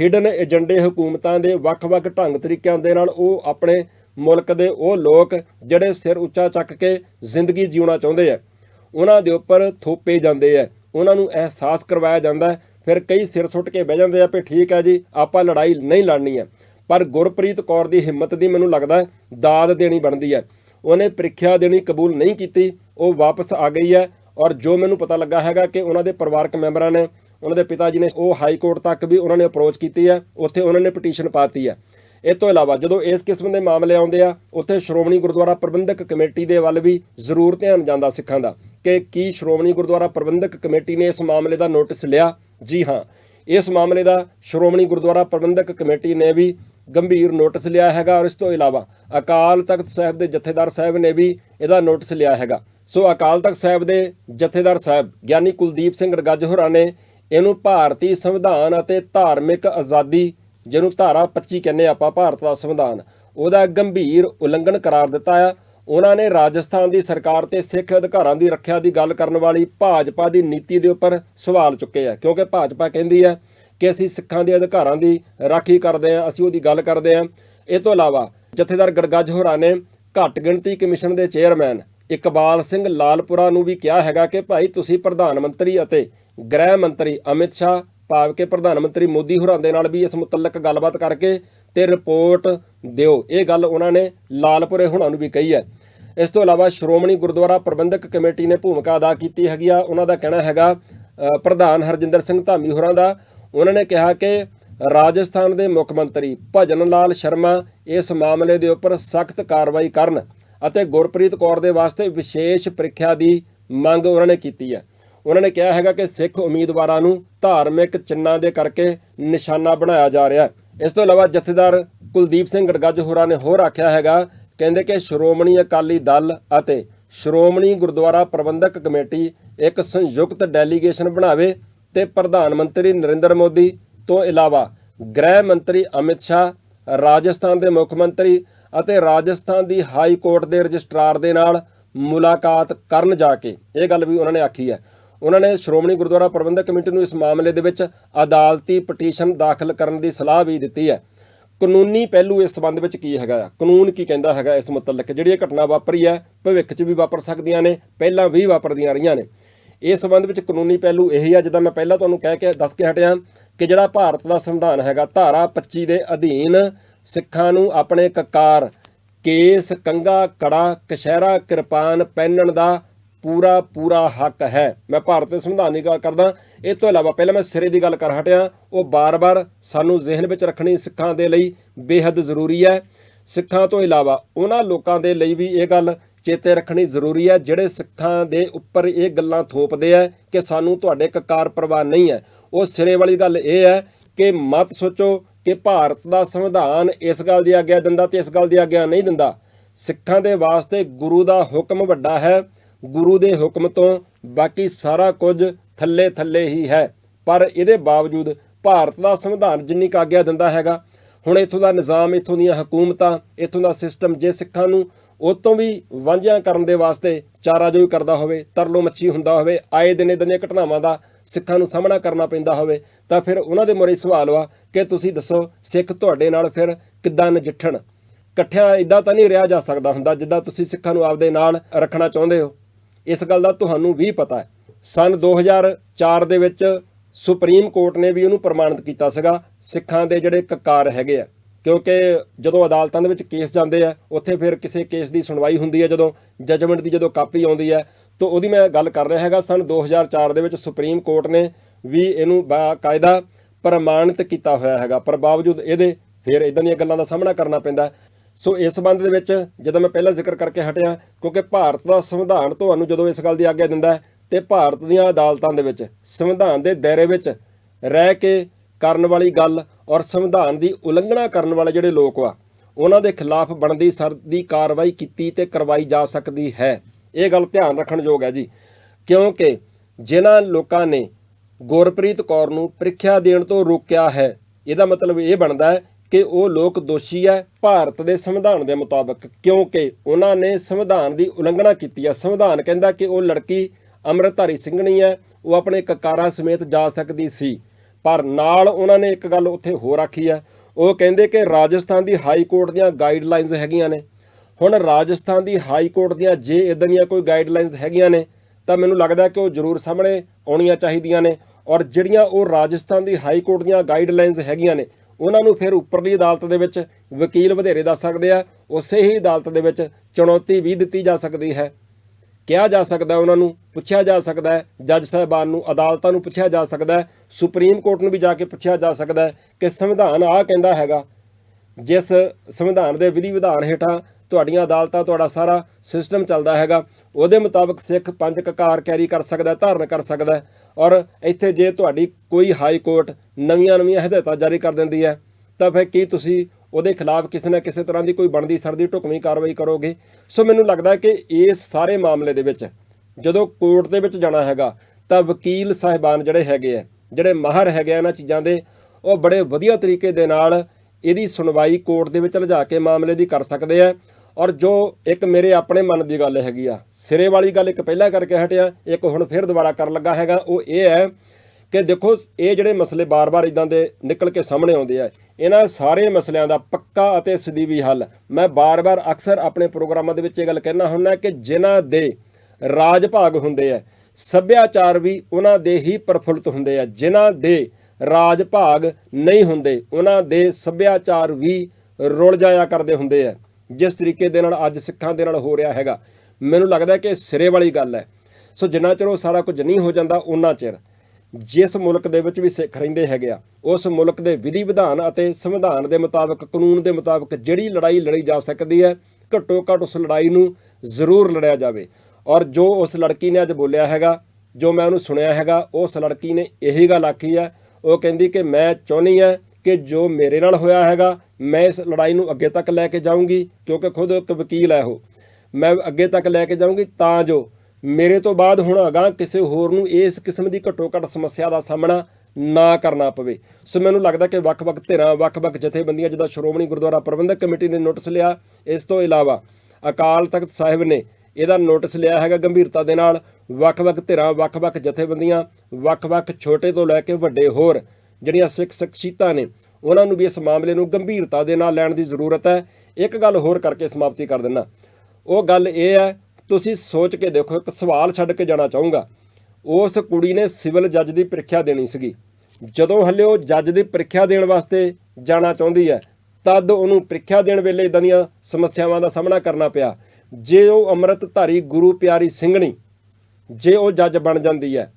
Speaker 1: ਹਿਡਨ ਏਜੰਡੇ ਹਕੂਮਤਾਂ ਦੇ ਵੱਖ-ਵੱਖ ਢੰਗ ਤਰੀਕਿਆਂ ਦੇ ਨਾਲ ਉਹ ਆਪਣੇ ਮੁਲਕ ਦੇ ਉਹ ਲੋਕ ਜਿਹੜੇ ਸਿਰ ਉੱਚਾ ਚੱਕ ਕੇ ਜ਼ਿੰਦਗੀ ਜਿਉਣਾ ਚਾਹੁੰਦੇ ਆ। ਉਹਨਾਂ ਦੇ ਉੱਪਰ ਥੋਪੇ ਜਾਂਦੇ ਆ। ਉਹਨਾਂ ਨੂੰ ਅਹਿਸਾਸ ਕਰਵਾਇਆ ਜਾਂਦਾ ਫਿਰ ਕਈ ਸਿਰ ਸੁੱਟ ਕੇ ਬਹਿ ਜਾਂਦੇ ਆ ਵੀ ਠੀਕ ਹੈ ਜੀ, ਆਪਾਂ ਲੜਾਈ ਨਹੀਂ ਲੜਨੀ ਹੈ ਪਰ ਗੁਰਪ੍ਰੀਤ ਕੌਰ ਦੀ ਹਿੰਮਤ ਦੀ ਮੈਨੂੰ ਲੱਗਦਾ ਦਾਦ ਦੇਣੀ ਬਣਦੀ ਹੈ। ਉਹਨੇ ਪ੍ਰੀਖਿਆ ਦੇਣੀ ਕਬੂਲ ਨਹੀਂ ਕੀਤੀ, ਉਹ ਵਾਪਸ ਆ ਗਈ ਹੈ। ਔਰ ਜੋ ਮੈਨੂੰ ਪਤਾ ਲੱਗਾ ਹੈਗਾ ਕਿ ਉਹਨਾਂ ਦੇ ਪਰਿਵਾਰਕ ਮੈਂਬਰਾਂ ਨੇ ਉਹਨਾਂ ਦੇ ਪਿਤਾ ਜੀ ਨੇ ਉਹ ਹਾਈ ਕੋਰਟ ਤੱਕ ਵੀ ਉਹਨਾਂ ਨੇ ਅਪਰੋਚ ਕੀਤੀ ਹੈ, ਉੱਥੇ ਉਹਨਾਂ ਨੇ ਪਟੀਸ਼ਨ ਪਾਤੀ ਹੈ। ਇਹ ਤੋਂ ਇਲਾਵਾ ਜਦੋਂ ਇਸ ਕਿਸਮ ਦੇ ਮਾਮਲੇ ਆਉਂਦੇ ਆ, ਉੱਥੇ ਸ਼੍ਰੋਮਣੀ ਗੁਰਦੁਆਰਾ ਪ੍ਰਬੰਧਕ ਕਮੇਟੀ ਦੇ ਵੱਲ ਵੀ ਜ਼ਰੂਰ ਧਿਆਨ ਜਾਂਦਾ ਸਿੱਖਾਂ ਦਾ ਕਿ ਕੀ ਸ਼੍ਰੋਮਣੀ ਗੁਰਦੁਆਰਾ ਪ੍ਰਬੰਧਕ ਕਮੇਟੀ ਨੇ ਇਸ ਮਾਮਲੇ ਦਾ ਨੋਟਿਸ ਲਿਆ? ਜੀ ਹਾਂ, ਇਸ ਮਾਮਲੇ ਦਾ ਸ਼੍ਰੋਮਣੀ ਗੁਰਦੁਆਰਾ ਪ੍ਰਬੰਧਕ ਕਮੇਟੀ ਨੇ ਵੀ ਗੰਭੀਰ ਨੋਟਿਸ ਲਿਆ ਹੈਗਾ ਔਰ ਇਸ ਤੋਂ ਇਲਾਵਾ ਅਕਾਲ ਤਖਤ ਸਾਹਿਬ ਦੇ ਜਥੇਦਾਰ ਸਾਹਿਬ ਨੇ ਵੀ ਇਹਦਾ ਨੋਟਿਸ ਲਿਆ ਹੈਗਾ। ਸੋ ਅਕਾਲ ਤਖਤ ਸਾਹਿਬ ਦੇ ਜਥੇਦਾਰ ਸਾਹਿਬ ਗਿਆਨੀ ਕੁਲਦੀਪ ਸਿੰਘ ਗੜਗੱਜ ਹੋਰਾਂ ਨੇ ਇਹਨੂੰ ਭਾਰਤੀ ਸੰਵਿਧਾਨ ਅਤੇ ਧਾਰਮਿਕ ਆਜ਼ਾਦੀ, ਜਿਹਨੂੰ ਧਾਰਾ 25 ਕਹਿੰਦੇ ਆਪਾਂ ਭਾਰਤ ਦਾ ਸੰਵਿਧਾਨ, ਉਹਦਾ ਗੰਭੀਰ ਉਲੰਘਣ ਕਰਾਰ ਦਿੱਤਾ ਆ। ਉਹਨਾਂ ਨੇ ਰਾਜਸਥਾਨ ਦੀ ਸਰਕਾਰ ਤੇ ਸਿੱਖ ਅਧਿਕਾਰਾਂ ਦੀ ਰੱਖਿਆ ਦੀ ਗੱਲ ਕਰਨ ਵਾਲੀ ਭਾਜਪਾ ਦੀ ਨੀਤੀ ਦੇ ਉੱਪਰ ਸਵਾਲ ਚੁੱਕੇ ਆ, ਕਿਉਂਕਿ ਭਾਜਪਾ ਕਹਿੰਦੀ ਹੈ ਕਿ ਅਸੀਂ ਸਿੱਖਾਂ ਦੇ ਅਧਿਕਾਰਾਂ ਦੀ ਰਾਖੀ ਕਰਦੇ ਆ, ਅਸੀਂ ਉਹਦੀ ਗੱਲ ਕਰਦੇ ਆ। ਇਹ ਤੋਂ ਇਲਾਵਾ ਜਥੇਦਾਰ ਗੜਗੱਜ ਹੋਰਾਂ ਨੇ ਘੱਟ ਗਿਣਤੀ ਕਮਿਸ਼ਨ ਦੇ ਚੇਅਰਮੈਨ ਇਕਬਾਲ ਸਿੰਘ ਲਾਲਪੁਰਾ ਨੂੰ ਵੀ ਕਿਹਾ ਹੈਗਾ ਕਿ ਭਾਈ ਤੁਸੀਂ ਪ੍ਰਧਾਨ ਮੰਤਰੀ ਅਤੇ ਗ੍ਰਹਿ ਮੰਤਰੀ ਅਮਿਤ ਸ਼ਾਹ, ਭਾਵ ਕਿ ਪ੍ਰਧਾਨ ਮੰਤਰੀ ਮੋਦੀ ਹੋਰਾਂ ਦੇ ਨਾਲ ਵੀ ਇਸ ਮੁਤਲਕ ਗੱਲਬਾਤ ਕਰਕੇ ਤੇ ਰਿਪੋਰਟ ਦਿਓ। ਇਹ ਗੱਲ ਉਹਨਾਂ ਨੇ ਲਾਲਪੁਰੇ ਹੋਣਾ ਨੂੰ ਵੀ ਕਹੀ ਹੈ। ਇਸ ਤੋਂ ਇਲਾਵਾ ਸ਼੍ਰੋਮਣੀ ਗੁਰਦੁਆਰਾ ਪ੍ਰਬੰਧਕ ਕਮੇਟੀ ਨੇ ਭੂਮਿਕਾ ਅਦਾ ਕੀਤੀ ਹੈਗੀ ਆ। ਉਹਨਾਂ ਦਾ ਕਹਿਣਾ ਹੈਗਾ ਪ੍ਰਧਾਨ ਹਰਜਿੰਦਰ ਸਿੰਘ ਧਾਮੀ ਹੋਰਾਂ ਦਾ। ਉਹਨਾਂ ਨੇ ਕਿਹਾ ਕਿ ਰਾਜਸਥਾਨ ਦੇ ਮੁੱਖ ਮੰਤਰੀ ਭਜਨ ਲਾਲ ਸ਼ਰਮਾ ਇਸ ਮਾਮਲੇ ਦੇ ਉੱਪਰ ਸਖਤ ਕਾਰਵਾਈ ਕਰਨ। ਅਤੇ ਗੁਰਪ੍ਰੀਤ ਕੌਰ ਦੇ ਵਾਸਤੇ ਵਿਸ਼ੇਸ਼ ਪ੍ਰੀਖਿਆ ਦੀ ਮੰਗ ਉਹਨਾਂ ਨੇ ਕੀਤੀ ਹੈ। ਉਹਨਾਂ ਨੇ ਕਿਹਾ ਹੈਗਾ ਕਿ ਸਿੱਖ ਉਮੀਦਵਾਰਾਂ ਨੂੰ ਧਾਰਮਿਕ ਚਿੰਨਾਂ ਦੇ ਕਰਕੇ ਨਿਸ਼ਾਨਾ ਬਣਾਇਆ ਜਾ ਰਿਹਾ ਇਸ ਤੋਂ ਇਲਾਵਾ ਜਥੇਦਾਰ ਕੁਲਦੀਪ ਸਿੰਘ ਗੜਗੱਜ ਹੋਰਾਂ ਨੇ ਹੋਰ ਆਖਿਆ ਹੈਗਾ, ਕਹਿੰਦੇ ਕਿ ਸ਼੍ਰੋਮਣੀ ਅਕਾਲੀ ਦਲ ਅਤੇ ਸ਼੍ਰੋਮਣੀ ਗੁਰਦੁਆਰਾ ਪ੍ਰਬੰਧਕ ਕਮੇਟੀ ਇੱਕ ਸੰਯੁਕਤ ਡੈਲੀਗੇਸ਼ਨ ਬਣਾਵੇ ਤੇ ਪ੍ਰਧਾਨ ਮੰਤਰੀ ਨਰਿੰਦਰ ਮੋਦੀ ਤੋਂ ਇਲਾਵਾ ਗ੍ਰਹਿ ਮੰਤਰੀ ਅਮਿਤ ਸ਼ਾਹ ਰਾਜਸਥਾਨ ਦੇ ਮੁੱਖ ਮੰਤਰੀ ਅਤੇ ਰਾਜਸਥਾਨ ਦੀ ਹਾਈ ਕੋਰਟ ਦੇ ਰਜਿਸਟਰਾਰ ਦੇ ਨਾਲ ਮੁਲਾਕਾਤ ਕਰਨ ਜਾ ਕੇ ਇਹ ਗੱਲ ਵੀ ਉਹਨਾਂ ਨੇ ਆਖੀ ਹੈ। ਉਹਨਾਂ ਨੇ ਸ਼੍ਰੋਮਣੀ ਗੁਰਦੁਆਰਾ ਪ੍ਰਬੰਧਕ ਕਮੇਟੀ ਨੂੰ ਇਸ ਮਾਮਲੇ ਦੇ ਵਿੱਚ ਅਦਾਲਤੀ ਪਟੀਸ਼ਨ ਦਾਖਲ ਕਰਨ ਦੀ ਸਲਾਹ ਵੀ ਦਿੱਤੀ ਹੈ। ਕਾਨੂੰਨੀ ਪਹਿਲੂ ਇਸ ਸੰਬੰਧ ਵਿੱਚ ਕੀ ਹੈਗਾ? ਆ ਕਾਨੂੰਨ ਕੀ ਕਹਿੰਦਾ ਹੈਗਾ ਇਸ ਮੁਤਲਕ? ਜਿਹੜੀ ਇਹ ਘਟਨਾ ਵਾਪਰੀ ਹੈ, ਭਵਿੱਖ 'ਚ ਵੀ ਵਾਪਰ ਸਕਦੀਆਂ ਨੇ, ਪਹਿਲਾਂ ਵੀ ਵਾਪਰਦੀਆਂ ਰਹੀਆਂ ਨੇ। ਇਸ ਸੰਬੰਧ ਵਿੱਚ ਕਾਨੂੰਨੀ ਪਹਿਲੂ ਇਹੀ ਆ ਜਿੱਦਾਂ ਮੈਂ ਪਹਿਲਾਂ ਤੁਹਾਨੂੰ ਕਹਿ ਕੇ ਦੱਸ ਕੇ ਹਟਿਆ ਕਿ ਜਿਹੜਾ ਭਾਰਤ ਦਾ ਸੰਵਿਧਾਨ ਹੈਗਾ, ਧਾਰਾ 25 ਦੇ ਅਧੀਨ ਸਿੱਖਾਂ ਨੂੰ ਆਪਣੇ ਕਕਾਰ, ਕੇਸ ਕੰਗਾ ਕੜਾ ਕਸ਼ਹਿਰਾ ਕਿਰਪਾਨ, ਪਹਿਨਣ ਦਾ ਪੂਰਾ ਪੂਰਾ ਹੱਕ ਹੈ। ਮੈਂ ਭਾਰਤ ਦੇ ਸੰਵਿਧਾਨ ਦੀ ਗੱਲ ਕਰਦਾ। ਇਹ ਤੋਂ ਇਲਾਵਾ ਪਹਿਲਾਂ ਮੈਂ ਸਿਰੇ ਦੀ ਗੱਲ ਕਰ ਹਟਿਆ। ਉਹ ਬਾਰ-ਬਾਰ ਸਾਨੂੰ ਜ਼ਿਹਨ ਵਿੱਚ ਰੱਖਣੀ ਸਿੱਖਾਂ ਦੇ ਲਈ ਬੇਹੱਦ ਜ਼ਰੂਰੀ ਹੈ। ਸਿੱਖਾਂ ਤੋਂ ਇਲਾਵਾ ਉਹਨਾਂ ਲੋਕਾਂ ਦੇ ਲਈ ਵੀ ਇਹ ਗੱਲ ਚੇਤੇ ਰੱਖਣੀ ਜ਼ਰੂਰੀ ਹੈ, ਜਿਹੜੇ ਸਿੱਖਾਂ ਦੇ ਉੱਪਰ ਇਹ ਗੱਲਾਂ ਥੋਪਦੇ ਆ ਕਿ ਸਾਨੂੰ ਤੁਹਾਡੇ ਕਕਾਰ ਪ੍ਰਵਾਹ ਨਹੀਂ ਹੈ। ਉਹ ਸਿਰੇ ਵਾਲੀ ਗੱਲ ਇਹ ਹੈ ਕਿ ਮਤ ਸੋਚੋ ਕਿ ਭਾਰਤ ਦਾ ਸੰਵਿਧਾਨ ਇਸ ਗੱਲ ਦੀ ਆਗਿਆ ਦਿੰਦਾ ਤੇ ਇਸ ਗੱਲ ਦੀ ਆਗਿਆ ਨਹੀਂ ਦਿੰਦਾ। ਸਿੱਖਾਂ ਦੇ ਵਾਸਤੇ ਗੁਰੂ ਦਾ ਹੁਕਮ ਵੱਡਾ ਹੈ। ਗੁਰੂ ਦੇ ਹੁਕਮ ਤੋਂ ਬਾਕੀ ਸਾਰਾ ਕੁਝ ਥੱਲੇ ਥੱਲੇ ਹੀ ਹੈ। ਪਰ ਇਹਦੇ ਬਾਵਜੂਦ ਭਾਰਤ ਦਾ ਸੰਵਿਧਾਨ ਜਿੰਨੀ ਕੁ ਆਗਿਆ ਦਿੰਦਾ ਹੈਗਾ, ਹੁਣ ਇੱਥੋਂ ਦਾ ਨਿਜ਼ਾਮ, ਇੱਥੋਂ ਦੀਆਂ ਹਕੂਮਤਾਂ, ਇੱਥੋਂ ਦਾ ਸਿਸਟਮ ਜੇ ਸਿੱਖਾਂ ਨੂੰ ਉਹ ਤੋਂ ਵੀ ਵਾਂਝਿਆਂ ਕਰਨ ਦੇ ਵਾਸਤੇ ਚਾਰਾਜੋਈ ਕਰਦਾ ਹੋਵੇ, ਤਰਲੋ ਮੱਛੀ ਹੁੰਦਾ ਹੋਵੇ, ਆਏ ਦਿਨੇ ਦਿਨੇ ਘਟਨਾਵਾਂ ਦਾ ਸਿੱਖਾਂ ਨੂੰ ਸਾਹਮਣਾ ਕਰਨਾ ਪੈਂਦਾ ਹੋਵੇ, ਤਾਂ ਫਿਰ ਉਹਨਾਂ ਦੇ ਮੋਰੇ ਸਵਾਲ ਵਾ ਕਿ ਤੁਸੀਂ ਦੱਸੋ ਸਿੱਖ ਤੁਹਾਡੇ ਨਾਲ ਫਿਰ ਕਿੱਦਾਂ ਨਜਿੱਠਣ? ਇਕੱਠਿਆਂ ਇਦਾਂ ਤਾਂ ਨਹੀਂ ਰਿਹਾ ਜਾ ਸਕਦਾ ਹੁੰਦਾ ਜਿੱਦਾਂ ਤੁਸੀਂ ਸਿੱਖਾਂ ਨੂੰ ਆਪਦੇ ਨਾਲ ਰੱਖਣਾ ਚਾਹੁੰਦੇ ਹੋ। ਇਸ ਗੱਲ ਦਾ ਤੁਹਾਨੂੰ ਵੀ ਪਤਾ ਹੈ। ਸਨ 2004 ਦੇ ਵਿੱਚ ਸੁਪਰੀਮ ਕੋਰਟ ਨੇ ਵੀ ਉਹਨੂੰ ਪ੍ਰਮਾਣਿਤ ਕੀਤਾ ਸੀਗਾ, ਸਿੱਖਾਂ ਦੇ ਜਿਹੜੇ ਕਕਾਰ ਹੈਗੇ ਆ। ਕਿਉਂਕਿ ਜਦੋਂ ਅਦਾਲਤਾਂ ਦੇ ਵਿੱਚ ਕੇਸ ਜਾਂਦੇ ਆ, ਉੱਥੇ ਫਿਰ ਕਿਸੇ ਕੇਸ ਦੀ ਸੁਣਵਾਈ ਹੁੰਦੀ ਹੈ ਜਦੋਂ ਜੱਜਮੈਂਟ ਦੀ ਜਦੋਂ ਕਾਪੀ ਆਉਂਦੀ ਹੈ ਤਾਂ ਉਹਦੀ ਮੈਂ ਗੱਲ ਕਰ ਰਿਹਾ ਹੈਗਾ, ਸਨ 2004 ਦੇ ਵਿੱਚ ਸੁਪਰੀਮ ਕੋਰਟ ਨੇ ਵੀ ਇਹਨੂੰ ਬਾਕਾਇਦਾ ਪ੍ਰਮਾਣਿਤ ਕੀਤਾ ਹੋਇਆ ਹੈਗਾ। ਪਰ ਬਾਵਜੂਦ ਇਹਦੇ ਫਿਰ ਇਦਾਂ ਦੀਆਂ ਗੱਲਾਂ ਦਾ ਸਾਹਮਣਾ ਕਰਨਾ ਪੈਂਦਾ। ਸੋ ਇਸ ਸੰਬੰਧ ਦੇ ਵਿੱਚ ਜਦੋਂ ਮੈਂ ਪਹਿਲਾਂ ਜ਼ਿਕਰ ਕਰਕੇ ਹਟਿਆ, ਕਿਉਂਕਿ ਭਾਰਤ ਦਾ ਸੰਵਿਧਾਨ ਤੁਹਾਨੂੰ ਜਦੋਂ ਇਸ ਗੱਲ ਦੀ ਆਗਿਆ ਦਿੰਦਾ ਹੈ, ਤੇ ਭਾਰਤ ਦੀਆਂ ਅਦਾਲਤਾਂ ਦੇ ਵਿੱਚ ਸੰਵਿਧਾਨ ਦੇ ਦਾਇਰੇ ਵਿੱਚ ਰਹਿ ਕੇ ਕਰਨ ਵਾਲੀ ਗੱਲ ਔਰ ਸੰਵਿਧਾਨ ਦੀ ਉਲੰਘਣਾ ਕਰਨ ਵਾਲੇ ਜਿਹੜੇ ਲੋਕ ਆ, ਉਹਨਾਂ ਦੇ ਖਿਲਾਫ ਬਣਦੀ ਸਰਦੀ ਕਾਰਵਾਈ ਕੀਤੀ ਤੇ ਕਰਵਾਈ ਜਾ ਸਕਦੀ ਹੈ। ਇਹ ਗੱਲ ਧਿਆਨ ਰੱਖਣ ਯੋਗ ਹੈ ਜੀ, ਕਿਉਂਕਿ ਜਿਨ੍ਹਾਂ ਲੋਕਾਂ ਨੇ ਗੁਰਪ੍ਰੀਤ ਕੌਰ ਨੂੰ ਪ੍ਰੀਖਿਆ ਦੇਣ ਤੋਂ ਰੋਕਿਆ ਹੈ, ਇਹਦਾ ਮਤਲਬ ਇਹ ਬਣਦਾ ਹੈ ਕਿ ਉਹ ਲੋਕ ਦੋਸ਼ੀ ਹੈ ਭਾਰਤ ਦੇ ਸੰਵਿਧਾਨ ਦੇ ਮੁਤਾਬਕ, ਕਿਉਂਕਿ ਉਹਨਾਂ ਨੇ ਸੰਵਿਧਾਨ ਦੀ ਉਲੰਘਣਾ ਕੀਤੀ ਹੈ। ਸੰਵਿਧਾਨ ਕਹਿੰਦਾ ਕਿ ਉਹ ਲੜਕੀ ਅੰਮ੍ਰਿਤਧਾਰੀ ਸਿੰਘਣੀ ਹੈ, ਉਹ ਆਪਣੇ ਕਕਾਰਾਂ ਸਮੇਤ ਜਾ ਸਕਦੀ ਸੀ। ਪਰ ਨਾਲ ਉਹਨਾਂ ਨੇ ਇੱਕ ਗੱਲ ਉੱਥੇ ਹੋਰ ਆਖੀ ਹੈ। ਉਹ ਕਹਿੰਦੇ ਕਿ ਰਾਜਸਥਾਨ ਦੀ ਹਾਈ ਕੋਰਟ ਦੀਆਂ ਗਾਈਡਲਾਈਨਸ ਹੈਗੀਆਂ ਨੇ। ਹੁਣ ਰਾਜਸਥਾਨ ਦੀ ਹਾਈ ਕੋਰਟ ਦੀਆਂ ਜੇ ਇਦਾਂ ਦੀਆਂ ਕੋਈ ਗਾਈਡਲਾਈਨਸ ਹੈਗੀਆਂ ਨੇ, ਤਾਂ ਮੈਨੂੰ ਲੱਗਦਾ ਕਿ ਉਹ ਜ਼ਰੂਰ ਸਾਹਮਣੇ ਆਉਣੀਆਂ ਚਾਹੀਦੀਆਂ ਨੇ। ਔਰ ਜਿਹੜੀਆਂ ਉਹ ਰਾਜਸਥਾਨ ਦੀ ਹਾਈ ਕੋਰਟ ਦੀਆਂ ਗਾਈਡਲਾਈਨਸ ਹੈਗੀਆਂ ਨੇ, ਉਹਨਾਂ ਨੂੰ ਫਿਰ ਉੱਪਰਲੀ ਅਦਾਲਤ ਦੇ ਵਿੱਚ ਵਕੀਲ ਵਧੇਰੇ ਦੱਸ ਸਕਦੇ ਆ। ਉਸੇ ਹੀ ਅਦਾਲਤ ਦੇ ਵਿੱਚ ਚੁਣੌਤੀ ਵੀ ਦਿੱਤੀ ਜਾ ਸਕਦੀ ਹੈ। ਕਿਹਾ ਜਾ ਸਕਦਾ ਉਹਨਾਂ ਨੂੰ, ਪੁੱਛਿਆ ਜਾ ਸਕਦਾ ਹੈ, ਜੱਜ ਸਾਹਿਬਾਨ ਨੂੰ, ਅਦਾਲਤਾਂ ਨੂੰ ਪੁੱਛਿਆ ਜਾ ਸਕਦਾ ਹੈ, ਸੁਪਰੀਮ ਕੋਰਟ ਨੂੰ ਵੀ ਜਾ ਕੇ ਪੁੱਛਿਆ ਜਾ ਸਕਦਾ ਹੈ ਕਿ ਸੰਵਿਧਾਨ ਆਹ ਕਹਿੰਦਾ ਹੈਗਾ, ਜਿਸ ਸੰਵਿਧਾਨ ਦੇ ਵਿਧੀ ਵਿਧਾਨ ਹੇਠਾਂ ਤੁਹਾਡੀਆਂ ਅਦਾਲਤਾਂ, ਤੁਹਾਡਾ ਸਾਰਾ ਸਿਸਟਮ ਚੱਲਦਾ ਹੈਗਾ, ਉਹਦੇ ਮੁਤਾਬਕ ਸਿੱਖ ਪੰਜ ਕਕਾਰ ਕੈਰੀ ਕਰ ਸਕਦਾ ਧਾਰਨ ਕਰ ਸਕਦਾ ਔਰ ਇੱਥੇ ਜੇ ਤੁਹਾਡੀ ਕੋਈ ਹਾਈ ਕੋਰਟ ਨਵੀਆਂ-ਨਵੀਆਂ ਹਦਾਇਤਾਂ ਜਾਰੀ ਕਰ ਦਿੰਦੀ ਹੈ, ਤਾਂ ਫਿਰ ਕੀ ਤੁਸੀਂ ਉਹਦੇ ਖਿਲਾਫ ਕਿਸੇ ਨਾ ਕਿਸੇ ਤਰ੍ਹਾਂ ਦੀ ਕੋਈ ਬਣਦੀ ਸਰਦੀ ਢੁਕਵੀਂ ਕਾਰਵਾਈ ਕਰੋਗੇ। ਸੋ ਮੈਨੂੰ ਲੱਗਦਾ ਹੈ ਕਿ ਇਸ ਸਾਰੇ ਮਾਮਲੇ ਦੇ ਵਿੱਚ ਜਦੋਂ ਕੋਰਟ ਦੇ ਵਿੱਚ ਜਾਣਾ ਹੈਗਾ, ਤਾਂ ਵਕੀਲ ਸਾਹਿਬਾਨ ਜਿਹੜੇ ਹੈਗੇ ਆ, ਜਿਹੜੇ ਮਾਹਰ ਹੈਗੇ ਆ ਇਹਨਾਂ ਚੀਜ਼ਾਂ ਦੇ, ਉਹ ਬੜੇ ਵਧੀਆ ਤਰੀਕੇ ਦੇ ਨਾਲ ਇਹਦੀ ਸੁਣਵਾਈ ਕੋਰਟ ਦੇ ਵਿੱਚ ਲਿਜਾ ਕੇ ਮਾਮਲੇ ਦੀ ਕਰ ਸਕਦੇ ਆ। ਔਰ ਜੋ ਇੱਕ ਮੇਰੇ ਆਪਣੇ ਮਨ ਦੀ ਗੱਲ ਹੈਗੀ ਆ, ਸਿਰੇ ਵਾਲੀ ਗੱਲ ਇੱਕ ਪਹਿਲਾਂ ਕਰਕੇ ਹਟਿਆ, ਇੱਕ ਹੁਣ ਫਿਰ ਦੁਬਾਰਾ ਕਰਨ ਲੱਗਾ ਹੈਗਾ, ਉਹ ਇਹ ਹੈ ਕਿ ਦੇਖੋ, ਇਹ ਜਿਹੜੇ ਮਸਲੇ ਬਾਰ-ਬਾਰ ਇਦਾਂ ਦੇ ਨਿਕਲ ਕੇ ਸਾਹਮਣੇ ਆਉਂਦੇ ਆ ਇਹਨਾਂ ਸਾਰੇ ਮਸਲਿਆਂ ਦਾ ਪੱਕਾ ਅਤੇ ਸਦੀਵੀ ਹੱਲ। ਮੈਂ ਬਾਰ-ਬਾਰ ਅਕਸਰ ਆਪਣੇ ਪ੍ਰੋਗਰਾਮਾਂ ਦੇ ਵਿੱਚ ਇਹ ਗੱਲ ਕਹਿਣਾ ਹੁੰਦਾ ਕਿ ਜਿਨ੍ਹਾਂ ਦੇ ਰਾਜ ਭਾਗ ਹੁੰਦੇ ਆ, ਸੱਭਿਆਚਾਰ ਵੀ ਉਹਨਾਂ ਦੇ ਹੀ ਪ੍ਰਫੁੱਲਤ ਹੁੰਦੇ ਆ। ਜਿਨ੍ਹਾਂ ਦੇ ਰਾਜ ਭਾਗ ਨਹੀਂ ਹੁੰਦੇ, ਉਹਨਾਂ ਦੇ ਸੱਭਿਆਚਾਰ ਵੀ ਰੁਲ ਜਾਇਆ ਕਰਦੇ ਹੁੰਦੇ ਆ। ਜਿਸ ਤਰੀਕੇ ਦੇ ਨਾਲ ਅੱਜ ਸਿੱਖਾਂ ਦੇ ਨਾਲ ਹੋ ਰਿਹਾ ਹੈਗਾ, ਮੈਨੂੰ ਲੱਗਦਾ ਕਿ ਸਿਰੇ ਵਾਲੀ ਗੱਲ ਹੈ। ਸੋ ਜਿੰਨਾ ਚਿਰ ਉਹ ਸਾਰਾ ਕੁਝ ਨਹੀਂ ਹੋ ਜਾਂਦਾ ਉਹਨਾਂ ਚਿਰ। ਜਿਸ ਮੁਲਕ ਦੇ ਵਿੱਚ ਵੀ ਸਿੱਖ ਰਹਿੰਦੇ ਹੈਗੇ ਆ, ਉਸ ਮੁਲਕ ਦੇ ਵਿਧੀ ਵਿਧਾਨ ਅਤੇ ਸੰਵਿਧਾਨ ਦੇ ਮੁਤਾਬਕ, ਕਾਨੂੰਨ ਦੇ ਮੁਤਾਬਕ ਜਿਹੜੀ ਲੜਾਈ ਲੜੀ ਜਾ ਸਕਦੀ ਹੈ, ਘੱਟੋ ਘੱਟ ਉਸ ਲੜਾਈ ਨੂੰ ਜ਼ਰੂਰ ਲੜਿਆ ਜਾਵੇ। ਔਰ ਜੋ ਉਸ ਲੜਕੀ ਨੇ ਅੱਜ ਬੋਲਿਆ ਹੈਗਾ, ਜੋ ਮੈਂ ਉਹਨੂੰ ਸੁਣਿਆ ਹੈਗਾ, ਉਸ ਲੜਕੀ ਨੇ ਇਹੀ ਗੱਲ ਆਖੀ ਹੈ। ਉਹ ਕਹਿੰਦੀ ਕਿ ਮੈਂ ਚਾਹੁੰਦੀ ਹਾਂ ਕਿ ਜੋ ਮੇਰੇ ਨਾਲ ਹੋਇਆ ਹੈਗਾ, ਮੈਂ ਇਸ ਲੜਾਈ ਨੂੰ ਅੱਗੇ ਤੱਕ ਲੈ ਕੇ ਜਾਊਂਗੀ, ਕਿਉਂਕਿ ਖੁਦ ਇੱਕ ਵਕੀਲ ਹੈ ਉਹ। ਮੈਂ ਅੱਗੇ ਤੱਕ ਲੈ ਕੇ ਜਾਊਂਗੀ ਤਾਂ ਜੋ ਮੇਰੇ ਤੋਂ ਬਾਅਦ ਹੁਣ ਅਗਾਂਹ ਕਿਸੇ ਹੋਰ ਨੂੰ ਇਸ ਕਿਸਮ ਦੀ ਘੱਟੋ ਘੱਟ ਸਮੱਸਿਆ ਦਾ ਸਾਹਮਣਾ ਨਾ ਕਰਨਾ ਪਵੇ। ਸੋ ਮੈਨੂੰ ਲੱਗਦਾ ਕਿ ਵੱਖ-ਵੱਖ ਧਿਰਾਂ, ਵੱਖ-ਵੱਖ ਜਥੇਬੰਦੀਆਂ, ਜਿੱਦਾਂ ਸ਼੍ਰੋਮਣੀ ਗੁਰਦੁਆਰਾ ਪ੍ਰਬੰਧਕ ਕਮੇਟੀ ਨੇ ਨੋਟਿਸ ਲਿਆ, ਇਸ ਤੋਂ ਇਲਾਵਾ ਅਕਾਲ ਤਖਤ ਸਾਹਿਬ ਨੇ ਇਹਦਾ ਨੋਟਿਸ ਲਿਆ ਹੈਗਾ ਗੰਭੀਰਤਾ ਦੇ ਨਾਲ। ਵੱਖ-ਵੱਖ ਧਿਰਾਂ, ਵੱਖ-ਵੱਖ ਜਥੇਬੰਦੀਆਂ, ਵੱਖ-ਵੱਖ ਛੋਟੇ ਤੋਂ ਲੈ ਕੇ ਵੱਡੇ ਹੋਰ ਜਿਹੜੀਆਂ ਸਿੱਖ ਸ਼ਖਸੀਅਤਾਂ ਨੇ, ਉਹਨਾਂ ਨੂੰ ਵੀ ਇਸ ਮਾਮਲੇ ਨੂੰ ਗੰਭੀਰਤਾ ਦੇ ਨਾਲ ਲੈਣ ਦੀ ਜ਼ਰੂਰਤ ਹੈ। ਇੱਕ ਗੱਲ ਹੋਰ ਕਰਕੇ ਸਮਾਪਤੀ ਕਰ ਦਿੰਨਾ ਉਹ ਗੱਲ ਇਹ ਹੈ ਤੁਸੀਂ ਸੋਚ ਕੇ ਦੇਖੋ, ਇੱਕ ਸਵਾਲ ਛੱਡ ਕੇ ਜਾਣਾ ਚਾਹੂੰਗਾ। ਉਸ ਕੁੜੀ ਨੇ ਸਿਵਲ ਜੱਜ ਦੀ ਪ੍ਰੀਖਿਆ ਦੇਣੀ ਸੀਗੀ। ਜਦੋਂ ਹੱਲੇ ਉਹ ਜੱਜ ਦੀ ਪ੍ਰੀਖਿਆ ਦੇਣ ਵਾਸਤੇ ਜਾਣਾ ਚਾਹੁੰਦੀ ਹੈ, ਤਦ ਉਹਨੂੰ ਪ੍ਰੀਖਿਆ ਦੇਣ ਵੇਲੇ ਇਦਾਂ ਦੀਆਂ ਸਮੱਸਿਆਵਾਂ ਦਾ ਸਾਹਮਣਾ ਕਰਨਾ ਪਿਆ। ਜੇ ਉਹ ਅੰਮ੍ਰਿਤਧਾਰੀ ਗੁਰੂ ਪਿਆਰੀ ਸਿੰਘਣੀ ਜੇ ਉਹ ਜੱਜ ਬਣ ਜਾਂਦੀ ਹੈ,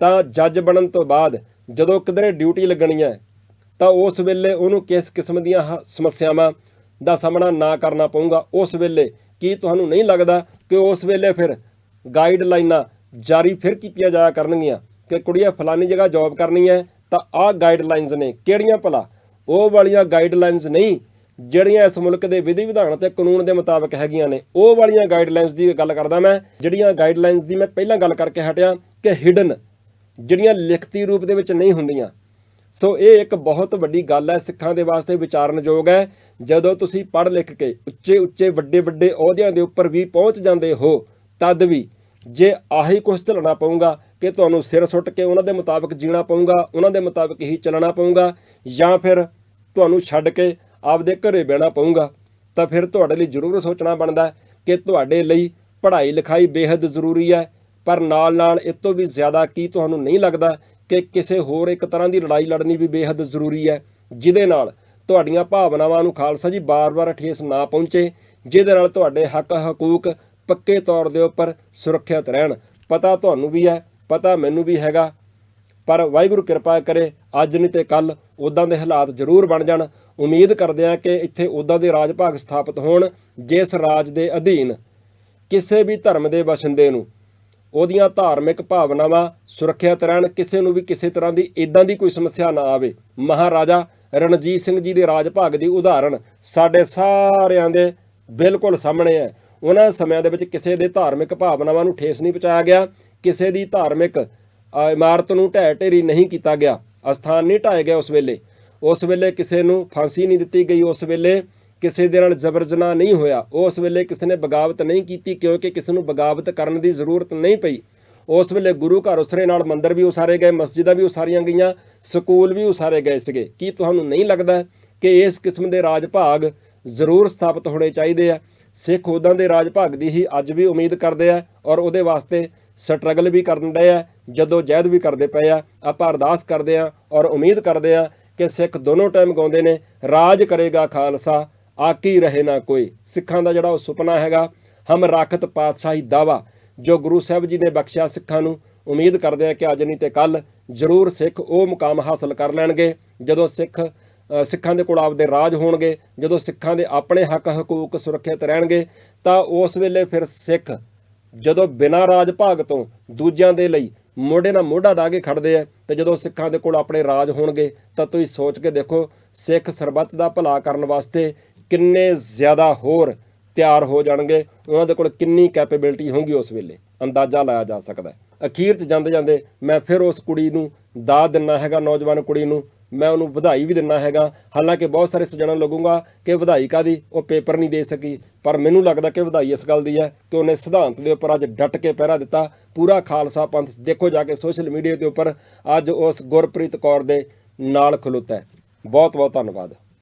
Speaker 1: ਤਾਂ ਜੱਜ ਬਣਨ ਤੋਂ ਬਾਅਦ ਜਦੋਂ ਕਿਧਰੇ ਡਿਊਟੀ ਲੱਗਣੀ ਹੈ, ਤਾਂ ਉਸ ਵੇਲੇ ਉਹਨੂੰ ਕਿਸ ਕਿਸਮ ਦੀਆਂ ਹ- ਸਮੱਸਿਆਵਾਂ ਦਾ ਸਾਹਮਣਾ ਨਾ ਕਰਨਾ ਪਊਗਾ। ਉਸ ਵੇਲੇ ਕੀ ਤੁਹਾਨੂੰ ਨਹੀਂ ਲੱਗਦਾ ਕਿ ਉਸ ਵੇਲੇ ਫਿਰ ਗਾਈਡਲਾਈਨਾਂ ਜਾਰੀ ਫਿਰ ਕੀਤੀਆਂ ਜਾਇਆ ਕਰਨਗੀਆਂ ਕਿ ਕੁੜੀਆਂ ਫਲਾਨੀ ਜਗ੍ਹਾ ਜੌਬ ਕਰਨੀ ਹੈ, ਤਾਂ ਆਹ ਗਾਈਡਲਾਈਨਸ ਨੇ। ਕਿਹੜੀਆਂ ਭਲਾ? ਉਹ ਵਾਲੀਆਂ ਗਾਈਡਲਾਈਨਸ ਨਹੀਂ, ਜਿਹੜੀਆਂ ਇਸ ਮੁਲਕ ਦੇ ਵਿਧੀ ਵਿਧਾਨ ਤੇ ਕਾਨੂੰਨ ਦੇ ਮੁਤਾਬਕ ਹੈਗੀਆਂ ਨੇ। ਉਹ ਵਾਲੀਆਂ ਗਾਈਡਲਾਈਨਸ ਦੀ ਗੱਲ ਕਰਦਾ ਮੈਂ, ਜਿਹੜੀਆਂ ਗਾਈਡਲਾਈਨਸ ਦੀ ਮੈਂ ਪਹਿਲਾਂ ਗੱਲ ਕਰਕੇ ਹਟਿਆ ਕਿ ਹਿਡਨ ਜਿਹੜੀਆਂ ਲਿਖਤੀ ਰੂਪ ਦੇ ਵਿੱਚ ਨਹੀਂ ਹੁੰਦੀਆਂ। ਸੋ ਇਹ ਇੱਕ ਬਹੁਤ ਵੱਡੀ ਗੱਲ ਹੈ, ਸਿੱਖਾਂ ਦੇ ਵਾਸਤੇ ਵਿਚਾਰਨਯੋਗ ਹੈ। ਜਦੋਂ ਤੁਸੀਂ ਪੜ੍ਹ ਲਿਖ ਕੇ ਉੱਚੇ ਉੱਚੇ, ਵੱਡੇ ਵੱਡੇ ਅਹੁਦਿਆਂ ਦੇ ਉੱਪਰ ਵੀ ਪਹੁੰਚ ਜਾਂਦੇ ਹੋ, ਤਦ ਵੀ ਜੇ ਆਹੀ ਕੁਝ ਚੱਲਣਾ ਪਊਗਾ ਕਿ ਤੁਹਾਨੂੰ ਸਿਰ ਸੁੱਟ ਕੇ ਉਹਨਾਂ ਦੇ ਮੁਤਾਬਕ ਜੀਣਾ ਪਊਗਾ, ਉਹਨਾਂ ਦੇ ਮੁਤਾਬਕ ਹੀ ਚੱਲਣਾ ਪਊਗਾ, ਜਾਂ ਫਿਰ ਤੁਹਾਨੂੰ ਛੱਡ ਕੇ ਆਪਦੇ ਘਰੇ ਬਹਿਣਾ ਪਊਗਾ, ਤਾਂ ਫਿਰ ਤੁਹਾਡੇ ਲਈ ਜ਼ਰੂਰ ਸੋਚਣਾ ਬਣਦਾ ਕਿ ਤੁਹਾਡੇ ਲਈ ਪੜ੍ਹਾਈ ਲਿਖਾਈ ਬੇहद ਜ਼ਰੂਰੀ ਹੈ। ਪਰ ਨਾਲ ਨਾਲ ਇਸ ਤੋਂ ਵੀ ਜ਼ਿਆਦਾ ਕੀ ਤੁਹਾਨੂੰ ਨਹੀਂ ਲੱਗਦਾ ਕਿ ਕਿਸੇ ਹੋਰ ਇੱਕ ਤਰ੍ਹਾਂ ਦੀ ਲੜਾਈ ਲੜਨੀ ਵੀ ਬੇਹੱਦ ਜ਼ਰੂਰੀ ਹੈ, ਜਿਹਦੇ ਨਾਲ ਤੁਹਾਡੀਆਂ ਭਾਵਨਾਵਾਂ ਨੂੰ ਖਾਲਸਾ ਜੀ ਬਾਰ-ਬਾਰ ਠੇਸ ਨਾ ਪਹੁੰਚੇ, ਜਿਹਦੇ ਨਾਲ ਤੁਹਾਡੇ ਹੱਕ ਹਕੂਕ ਪੱਕੇ ਤੌਰ ਦੇ ਉੱਪਰ ਸੁਰੱਖਿਅਤ ਰਹਿਣ। ਪਤਾ ਤੁਹਾਨੂੰ ਵੀ ਹੈ, ਪਤਾ ਮੈਨੂੰ ਵੀ ਹੈਗਾ, ਪਰ ਵਾਹਿਗੁਰੂ ਕਿਰਪਾ ਕਰੇ, ਅੱਜ ਨਹੀਂ ਤੇ ਕੱਲ ਉਦਾਂ ਦੇ ਹਾਲਾਤ ਜ਼ਰੂਰ ਬਣ ਜਾਣ। ਉਮੀਦ ਕਰਦੇ ਹਾਂ ਕਿ ਇੱਥੇ ਉਦਾਂ ਦੇ ਰਾਜ ਭਾਗ ਸਥਾਪਿਤ ਹੋਣ, ਜਿਸ ਰਾਜ ਦੇ ਅਧੀਨ ਕਿਸੇ ਵੀ ਧਰਮ ਦੇ ਵਸਿੰਦੇ ਨੂੰ ਉਹਦੀਆਂ ਧਾਰਮਿਕ ਭਾਵਨਾਵਾਂ ਸੁਰੱਖਿਅਤ ਰਹਿਣ, ਕਿਸੇ ਨੂੰ ਵੀ ਕਿਸੇ ਤਰ੍ਹਾਂ ਦੀ ਇਦਾਂ ਦੀ ਕੋਈ ਸਮੱਸਿਆ ਨਾ ਆਵੇ। ਮਹਾਰਾਜਾ ਰਣਜੀਤ ਸਿੰਘ ਜੀ ਦੇ ਰਾਜ ਭਾਗ ਦੀ ਉਦਾਹਰਣ ਸਾਡੇ ਸਾਰਿਆਂ ਦੇ ਬਿਲਕੁਲ ਸਾਹਮਣੇ ਹੈ। ਉਹਨਾਂ ਸਮਿਆਂ ਦੇ ਵਿੱਚ ਕਿਸੇ ਦੇ ਧਾਰਮਿਕ ਭਾਵਨਾਵਾਂ ਨੂੰ ਠੇਸ ਨਹੀਂ ਪਹੁੰਚਾਇਆ ਗਿਆ, ਕਿਸੇ ਦੀ ਧਾਰਮਿਕ ਇਮਾਰਤ ਨੂੰ ਢਹਿ ਢੇਰੀ ਨਹੀਂ ਕੀਤਾ ਗਿਆ, ਅਸਥਾਨ ਨਹੀਂ ਢਾਏ ਗਿਆ ਉਸ ਵੇਲੇ। ਉਸ ਵੇਲੇ ਕਿਸੇ ਨੂੰ ਫਾਂਸੀ ਨਹੀਂ ਦਿੱਤੀ ਗਈ। ਉਸ ਵੇਲੇ ਕਿਸੇ ਦੇ ਨਾਲ ਜ਼ਬਰ ਜਨਾਹ ਨਹੀਂ ਹੋਇਆ। ਉਸ ਵੇਲੇ ਕਿਸੇ ਨੇ ਬਗਾਵਤ ਨਹੀਂ ਕੀਤੀ, ਕਿਉਂਕਿ ਕਿਸੇ ਨੂੰ ਬਗਾਵਤ ਕਰਨ ਦੀ ਜ਼ਰੂਰਤ ਨਹੀਂ ਪਈ। ਉਸ ਵੇਲੇ ਗੁਰੂ ਘਰ ਉਸਰੇ ਨਾਲ ਮੰਦਰ ਵੀ ਉਸਾਰੇ ਗਏ, ਮਸਜਿਦਾਂ ਵੀ ਉਸਾਰੀਆਂ ਗਈਆਂ, ਸਕੂਲ ਵੀ ਉਸਾਰੇ ਗਏ ਸੀਗੇ। ਕੀ ਤੁਹਾਨੂੰ ਨਹੀਂ ਲੱਗਦਾ ਕਿ ਇਸ ਕਿਸਮ ਦੇ ਰਾਜ ਭਾਗ ਜ਼ਰੂਰ ਸਥਾਪਿਤ ਹੋਣੇ ਚਾਹੀਦੇ ਆ? ਸਿੱਖ ਉਦਾਂ ਦੇ ਰਾਜ ਭਾਗ ਦੀ ਹੀ ਅੱਜ ਵੀ ਉਮੀਦ ਕਰਦੇ ਆ ਔਰ ਉਹਦੇ ਵਾਸਤੇ ਸਟਰਗਲ ਵੀ ਕਰਨ ਡਏ ਆ, ਜਦੋਂ ਜਹਿਦ ਵੀ ਕਰਦੇ ਪਏ ਆ। ਆਪਾਂ ਅਰਦਾਸ ਕਰਦੇ ਆ ਔਰ ਉਮੀਦ ਕਰਦੇ ਆ ਕਿ ਸਿੱਖ ਦੋਨੋਂ ਟਾਈਮ ਗਾਉਂਦੇ ਨੇ, ਰਾਜ ਕਰੇਗਾ ਖਾਲਸਾ। ਆਕੀ ਰਹੇ ਨਾ ਕੋਈ। ਸਿੱਖਾਂ ਦਾ ਜਿਹੜਾ ਉਹ ਸੁਪਨਾ ਹੈਗਾ, ਹਮ ਰਾਖਤ ਪਾਤਸ਼ਾਹੀ ਦਾਵਾ, ਜੋ ਗੁਰੂ ਸਾਹਿਬ ਜੀ ਨੇ ਬਖਸ਼ਿਆ ਸਿੱਖਾਂ ਨੂੰ, ਉਮੀਦ ਕਰਦੇ ਆ ਕਿ ਅੱਜ ਨਹੀਂ ਤੇ ਕੱਲ ਜ਼ਰੂਰ ਸਿੱਖ ਉਹ ਮੁਕਾਮ ਹਾਸਲ ਕਰ ਲੈਣਗੇ, ਜਦੋਂ ਸਿੱਖ ਸਿੱਖਾਂ ਦੇ ਕੋਲ ਆਪਦੇ ਰਾਜ ਹੋਣਗੇ, ਜਦੋਂ ਸਿੱਖਾਂ ਦੇ ਆਪਣੇ ਹੱਕ, ਹਕੂਕ ਸੁਰੱਖਿਅਤ ਰਹਿਣਗੇ, ਤਾਂ ਉਸ ਵੇਲੇ ਫਿਰ ਸਿੱਖ ਜਦੋਂ ਬਿਨਾਂ ਰਾਜ ਭਾਗ ਤੋਂ ਦੂਜਿਆਂ ਦੇ ਲਈ ਮੋਢੇ ਨਾਲ ਮੋਢਾ ਢਾ ਕੇ ਖੜਦੇ ਆ, ਤੇ ਜਦੋਂ ਸਿੱਖਾਂ ਦੇ ਕੋਲ ਆਪਣੇ ਰਾਜ ਹੋਣਗੇ, ਤਾਂ ਤੁਸੀਂ ਸੋਚ ਕੇ ਦੇਖੋ, ਸਿੱਖ ਸਰਬੱਤ ਦਾ ਭਲਾ ਕਰਨ ਵਾਸਤੇ ਕਿੰਨੇ ਜ਼ਿਆਦਾ ਹੋਰ ਤਿਆਰ ਹੋ ਜਾਣਗੇ, ਉਹਨਾਂ ਦੇ ਕੋਲ ਕਿੰਨੀ ਕੈਪੇਬਿਲਿਟੀ ਹੋਊਗੀ ਉਸ ਵੇਲੇ, ਅੰਦਾਜ਼ਾ ਲਾਇਆ ਜਾ ਸਕਦਾ ਹੈ। ਅਖੀਰ 'ਚ ਜਾਂਦੇ ਜਾਂਦੇ ਮੈਂ ਫਿਰ ਉਸ ਕੁੜੀ ਨੂੰ ਦਾਅ ਦਿੰਨਾ ਹੈਗਾ, ਨੌਜਵਾਨ ਕੁੜੀ ਨੂੰ, ਮੈਂ ਉਹਨੂੰ ਵਧਾਈ ਵੀ ਦਿੰਨਾ ਹੈਗਾ। ਹਾਲਾਂਕਿ ਬਹੁਤ ਸਾਰੇ ਸੱਜਣਾਂ ਲੱਗੂਗਾ ਕਿ ਵਧਾਈ ਕਾਦੀ ਉਹ ਪੇਪਰ ਨਹੀਂ ਦੇ ਸਕੀ, ਪਰ ਮੈਨੂੰ ਲੱਗਦਾ ਕਿ ਵਧਾਈ ਇਸ ਗੱਲ ਦੀ ਹੈ ਕਿ ਉਹਨੇ ਸਿਧਾਂਤ ਦੇ ਉੱਪਰ ਅੱਜ ਡਟ ਕੇ ਪਹਿਰਾ ਦਿੱਤਾ। ਪੂਰਾ ਖਾਲਸਾ ਪੰਥ, ਦੇਖੋ ਜਾ ਕੇ ਸੋਸ਼ਲ ਮੀਡੀਆ ਦੇ ਉੱਪਰ ਅੱਜ ਉਸ ਗੁਰਪ੍ਰੀਤ ਕੌਰ ਦੇ ਨਾਲ ਖਲੋਤਾ ਹੈ। ਬਹੁਤ ਬਹੁਤ ਧੰਨਵਾਦ।